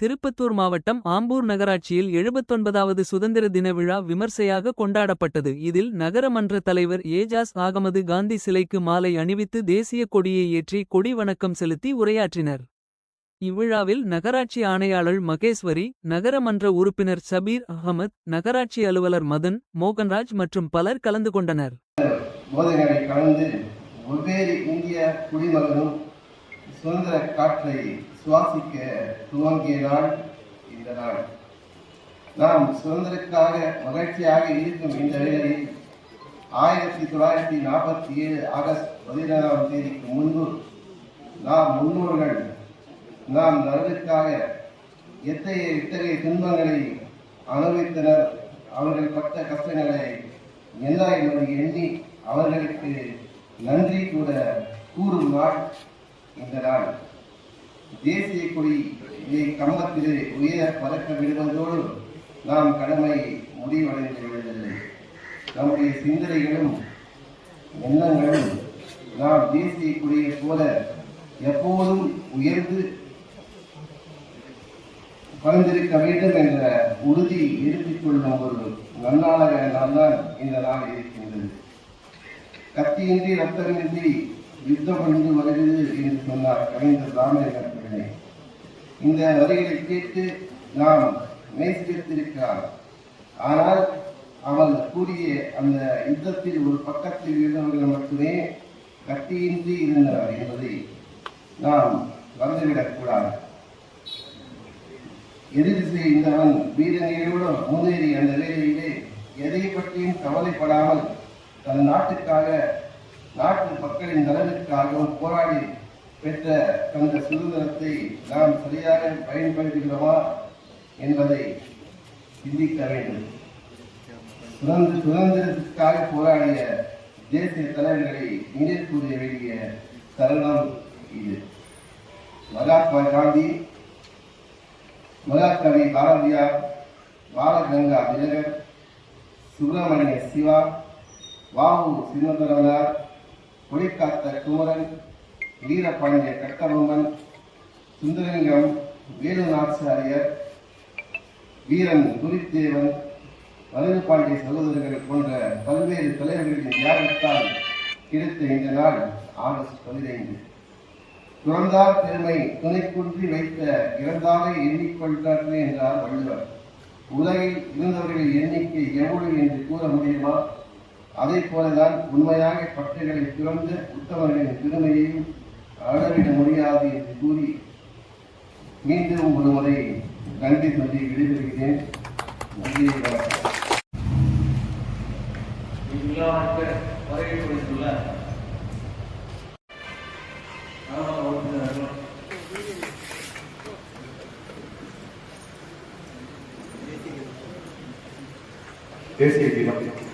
திருப்பத்தூர் மாவட்டம் ஆம்பூர் நகராட்சியில் எழுபத்தொன்பதாவது சுதந்திர தின விழா விமர்சையாக கொண்டாடப்பட்டது. இதில் நகரமன்ற தலைவர் ஏஜாஸ் ஆகமது காந்தி சிலைக்கு மாலை அணிவித்து தேசிய கொடியை ஏற்றி கொடி வணக்கம் செலுத்தி உரையாற்றினர். இவ்விழாவில் நகராட்சி ஆணையாளர் மகேஸ்வரி நகரமன்ற உறுப்பினர் சபீர் அகமத் நகராட்சி அலுவலர் மதன் மோகன்ராஜ் மற்றும் பலர் கலந்து கொண்டனர். சுதந்திர காற்றை சுவாசிக்க துவங்கிய நாள் இந்த நாள். நாம் சுதந்திரக்காக மகிழ்ச்சியாக இருக்கும் இந்த வேளையில் ஆயிரத்தி தொள்ளாயிரத்தி நாற்பத்தி ஏழு ஆகஸ்ட் பதினேழாம் தேதிக்கு முன்பு நாம் முன்னோர்கள் நாம் நலனுக்காக எத்தகைய இத்தகைய துன்பங்களை அனுபவித்தனர் அவர்கள் பட்ட கஷ்டங்களை எல்லாரும் எண்ணி அவர்களுக்கு நன்றி கூட கூறும் நாள் இந்த நாள் தேசிய கொடி இதை கம்பத்திலே உயர பறக்க விடுவதோடு நாம் கடமை முடிவடைந்து விடுவதில்லை. நம்முடைய சிந்தனைகளும் எண்ணங்களும் நாம் தேசிய கொடியைப் போல எப்போதும் உயர்ந்து பகிர்ந்திருக்க வேண்டும் என்ற உறுதி எடுத்துக் கொள்ளும் ஒரு நன்னாளாக நாள்தான் இந்த நாள் இருக்கின்றது. கத்தியின்றி ரத்தமின்றி யுத்தம் கொண்டு வருகிறது என்று சொன்னார் கவிஞர் ராமலிங்கம் பிள்ளை இந்த வரிகளை கேட்டு நாம் நேசித்திருக்கிறார். ஆனால் அவன் கூறிய அந்த யுத்தத்தில் ஒரு பக்கத்தில் இருந்தவர்கள் மட்டுமே கட்டியின்றி இருந்தனர் என்பதை நாம் மறந்துவிடக்கூடாது எதிர் செய்தவன் வீரநீரோடு முன்னேறி அந்த வேலையிலே எதை பற்றியும் கவலைப்படாமல் தன் நாட்டுக்காக நாட்டு மக்களின் நலனுக்காகவும் போராடி பெற்ற அந்த சுதந்திரத்தை நாம் சரியாக பயன்படுத்துகிறோமா என்பதை சிந்திக்க வேண்டும். சுதந்திர சுதந்திரத்திற்காக போராடிய தேசிய தலைவர்களை நினைவு கூறிய வேண்டிய தருணம் இது. மகாத்மா காந்தி மகாகவி பாரதியார் பாலகங்கா திலகர் சுப்பிரமணிய சிவா வாவு சின்னதரனார் கொடிக்காத்த குமரன் வீரபாண்டிய கட்டபொம்மன் சுந்தரலிங்கம் வேலுநாச்சாரியர் வீரன் துரித்தேவன் வலது பாண்டிய சகோதரர்கள் போன்ற பல்வேறு தலைவர்களின் தியாகத்தால் கிடைத்த இந்த நாள் ஆகஸ்ட் பதினைந்து. துறந்தார் பெருமை துணைக்குன்றி வைத்த இறந்தாரை எண்ணிக்கொள்கிறார்கள் என்றார் வள்ளுவர். உலகில் இருந்தவர்களின் எண்ணிக்கை எவ்வளவு என்று கூற முடியுமா? அதை போலதான் உண்மையாக பட்டுகளை துறந்த உத்தமர்களின் பெருமையையும் அளவிட முடியாது என்று கூறி மீண்டும் ஒரு முறை நன்றி சொல்லி விடைபெறுகிறேன். நன்றி வணக்கம். தேசிய கீதம்